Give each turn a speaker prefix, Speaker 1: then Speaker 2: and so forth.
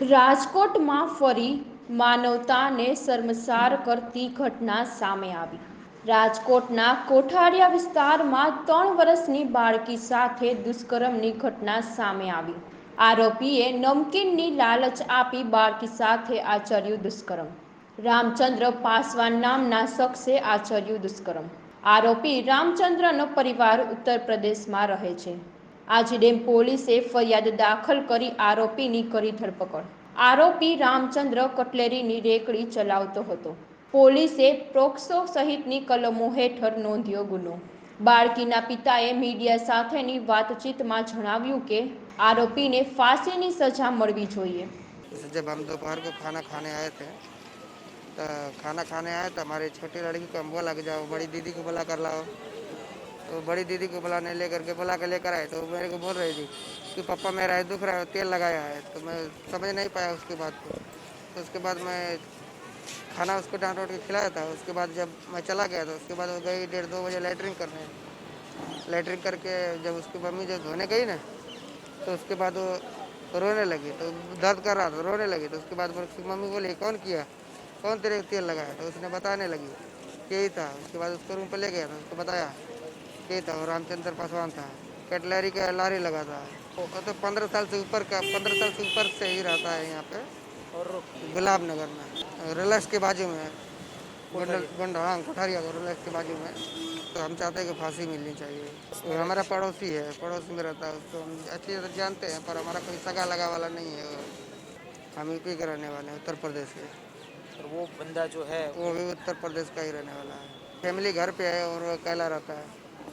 Speaker 1: રાજકોટમાં ફરી માનવતાને શર્મસાર કરતી ઘટના સામે આવી. રાજકોટના કોઠારિયા વિસ્તારમાં ત્રણ વર્ષની બાળકી સાથે દુષ્કર્મની ઘટના સામે આવી. આરોપીએ નમકીનની લાલચ આપી બાળકી સાથે આચર્યું દુષ્કર્મ. રામચંદ્ર પાસવાન નામના શખ્સે આચર્યું દુષ્કર્મ. આરોપી રામચંદ્રનો પરિવાર ઉત્તર પ્રદેશમાં રહે છે. આજીડેમ પોલીસે ફરિયાદ દાખલ કરી આરોપીની કરી ધરપકડ આરોપી રામચંદ્ર કટલેરીની રેકડી ચલાવતો હતો પોલીસે પ્રોક્સો સહિતની કલમો હેઠળ નોંધ્યો ગુનો બાળકીના પિતાએ મીડિયા સાથેની વાતચીતમાં જણાવ્યું કે આરોપીને ફાંસીની સજા મળવી જોઈએ
Speaker 2: जैसे जब हम दोपहर को खाना खाने आए थे तो खाना खाने आए तो हमारी छोटी लड़की को हम बोला कि जाओ बड़ी दीदी को बुला कर लाओ तो बड़ी दीदी को बुलाने लेकर के बुला के लेकर आए तो मेरे को बोल रही थी कि पापा मेरा दुख रहा है, तेल लगाया है तो मैं समझ नहीं पाया उसके बाद को। तो उसके बाद मैं खाना उसको डांट वाट के खिलाया था। उसके बाद जब मैं चला गया तो उसके बाद वो गई डेढ़ दो बजे लेटरिन करने। लेटरिन करके जब उसकी मम्मी जब धोने गई ना तो उसके बाद वो रोने लगी तो दर्द कर रहा था, रोने लगी। तो उसके बाद उसकी मम्मी बोली, कौन किया? कौन तेरे तेल लगाया? तो उसने बताने लगी यही था। उसके बाद उसको रूम पर ले गया तो उसको बताया कि वो रामचंद्र पासवान था। कटलरी का लारी लगा था। वो तो पंद्रह साल से ऊपर का पंद्रह साल से ऊपर से ही रहता है यहाँ पे। और गुलाब नगर में। रिलायंस के बाजू में। गोंडल हाँ कोठारिया को रिलायंस के बाजू में। तो हम चाहते हैं कि फांसी मिलनी चाहिए। वो हमारा पड़ोसी है पड़ोसी में रहता है उसको। हम अच्छी तरह जानते हैं पर हमारा कोई सगा लगा वाला नहीं है। हम यूपी के रहने वाले हैं उत्तर प्रदेश के।
Speaker 3: और वो बंदा जो है
Speaker 2: वो भी उत्तर प्रदेश का ही रहने वाला है। फैमिली घर पे है और वो अकेला रहता है।